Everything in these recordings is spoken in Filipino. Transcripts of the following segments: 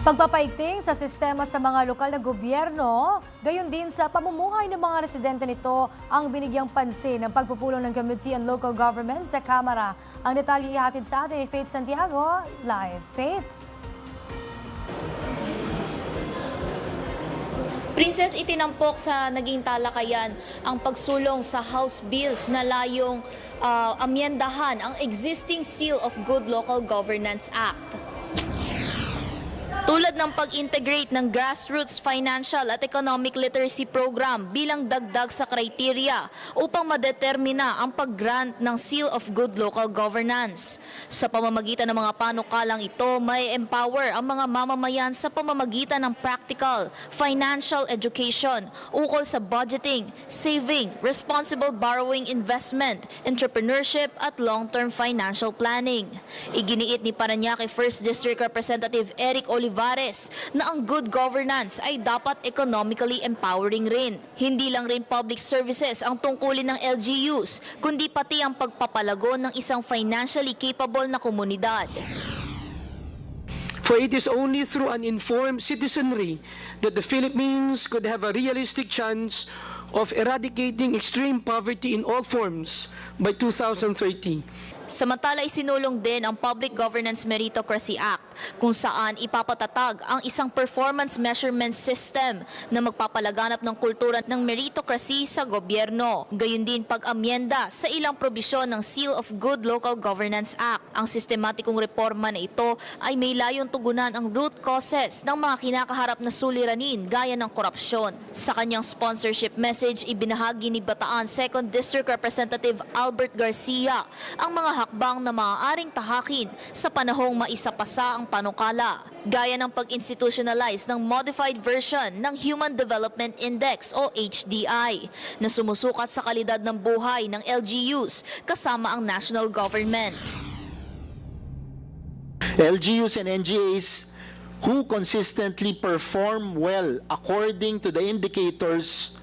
Pagpapaigting sa sistema sa mga lokal na gobyerno, gayon din sa pamumuhay ng mga residente nito ang binigyang pansin ng pagpupulong ng Committee on Local Government sa Kamara. Ang detalye ihatid sa atin ni Faith Santiago. Live, Faith. Princess, itinampok sa naging talakayan ang pagsulong sa House Bills na layong ah, amyendahan ang existing Seal of Good Local Governance Act. Tulad ng pag-integrate ng grassroots financial at economic literacy program bilang dagdag sa kriteria upang madetermina ang pag-grant ng Seal of Good Local Governance. Sa pamamagitan ng mga panukalang ito, may empower ang mga mamamayan sa pamamagitan ng practical, financial education ukol sa budgeting, saving, responsible borrowing investment, entrepreneurship at long-term financial planning. Iginiit ni Paranaque 1st District Representative Eric Olivares na ang good governance ay dapat economically empowering rin. Hindi lang rin public services ang tungkulin ng LGUs, kundi pati ang pagpapalago ng isang financially capable na komunidad. For it is only through an informed citizenry that the Philippines could have a realistic chance of eradicating extreme poverty in all forms by 2030. Samantala isinulong din ang Public Governance Meritocracy Act kung saan ipapatatag ang isang performance measurement system na magpapalaganap ng kultura ng meritocracy sa gobyerno. Gayun din pag-amyenda sa ilang probisyon ng Seal of Good Local Governance Act. Ang sistematikong reforma na ito ay may layong tugunan ang root causes ng mga kinakaharap na suliranin gaya ng korupsyon. Sa kanyang sponsorship message, ibinahagi ni Bataan 2nd District Representative Albert Garcia ang mga hakbang na maaaring tahakin sa panahong maisapasa ang panukala. Gaya ng pag-institutionalize ng modified version ng Human Development Index o HDI na sumusukat sa kalidad ng buhay ng LGUs kasama ang national government. LGUs and NGAs who consistently perform well according to the indicators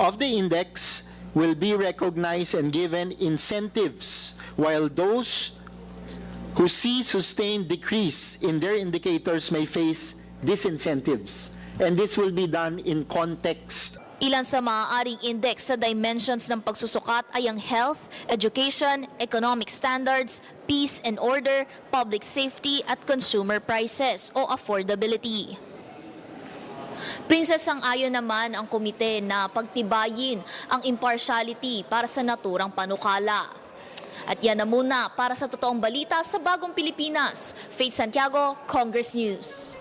of the index will be recognized and given incentives, while those who see sustained decrease in their indicators may face disincentives. And this will be done in context Ilan sa maaaring index sa dimensions ng pagsusukat ay ang health, education, economic standards, peace and order, public safety at consumer prices o affordability. Princess ang ayon naman ang komite na pagtibayin ang impartiality para sa naturang panukala. At yan na muna para sa totoong balita sa Bagong Pilipinas. Faith Santiago, Congress News.